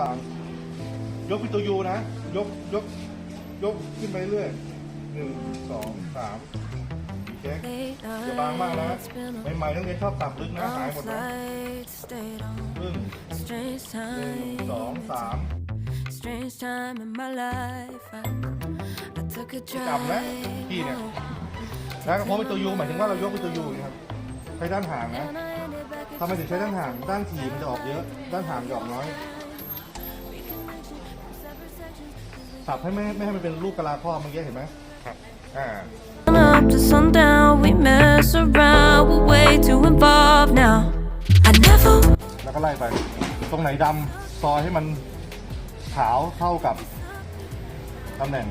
บาง ยกเป็นตัวยูนะ ยกยก ยกขึ้นไปเรื่อยหนึ่งสองสามดีเช็คอย่าบางมากนะใหม่ๆต้องเรียนชอบต่ำลึกนะหายหมดนะครึ่ง Strange หนึ่ง time, สองสาม strange time in my life. I, I took a จำนะ drive พี่เนี่ยแล้วก็พอเป็นตัวยูหมายถึงว่าเรายกเป็นตัวยูนะครับใช้ด้านห่างนะ and I ended back at ทำไมถึงใช้ด้านห่าง ด้านถี่มันจะออกเยอะ ด้านห่างจะออกน้อย สับให้ไม่ไม่ให้มันเป็นลูกกะลาข้อเมื่อกี้เห็นไหมครับอ่า up to sundown. We mess around. We're way too involved now. I never แล้วก็ไล่ไป ตรงไหนดำซอยให้มันขาวเท่ากับตำแหน่ง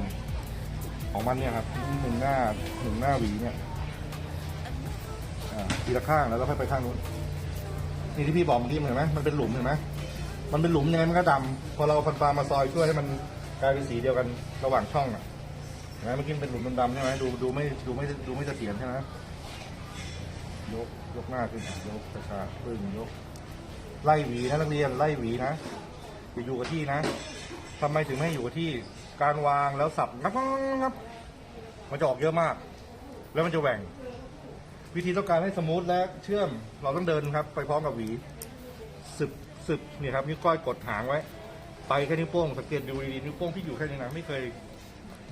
ของมันเนี่ยครับหนึ่งหน้าหนึ่งหน้าหวีเนี่ยอ่าทีละข้างแล้วก็ค่อยไปข้างนู้นนี่ที่พี่บอกเมื่อกี้เห็นไหมมันเป็นหลุมเห็นไหมมันเป็นหลุมยังไงมันก็ดำพอเราเอาฟันปลามาซอยช่วยให้มัน กลายเป็นสีเดียวกันระหว่างช่องอะเห็นไหมเมื่อกี้เป็นหลุมดำๆใช่ไหมดูดูไม่ดูไม่ดูไม่เสถียรใช่ไหมยกยกหน้าขึ้นยกกระชาๆขึ้นยก ไล่หวีนะนักเรียนไล่หวีนะอย่าอยู่กับที่นะทำไมถึงไม่อยู่กับที่การวางแล้วสับงับงับมันจะออกเยอะมาก แล้วมันจะแหว่ง วิธีต้องการให้สมูทและเชื่อมเราต้องเดินครับ ไปพร้อมกับหวีสึบสึบนี่ครับนิ้วก้อยกดหางไว้ ไปแค่นิ้วโป้งสังเกตดูดีๆนิ้วโป้งที่อยู่แค่นี้นะไม่เคย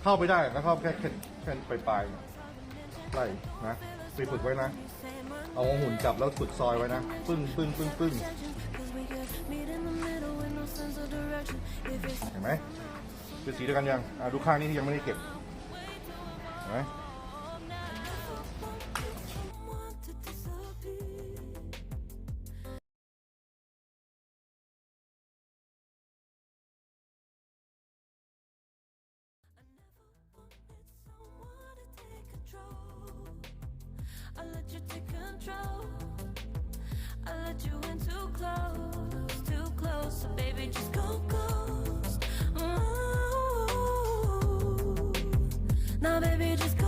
เข้าไปได้แล้วเข้าแค่แค่แค่ปลายปลายไล่นะไปฝึกไว้นะ เอาหุ่นจับแล้วฝึกซอยไว้นะปึ้งปึ้งปึ้งปึ้งเห็นไหมเป็นสีเดียวกันยังดูข้างนี้ที่ยังไม่ได้เก็บเห็นไหม Now, baby, just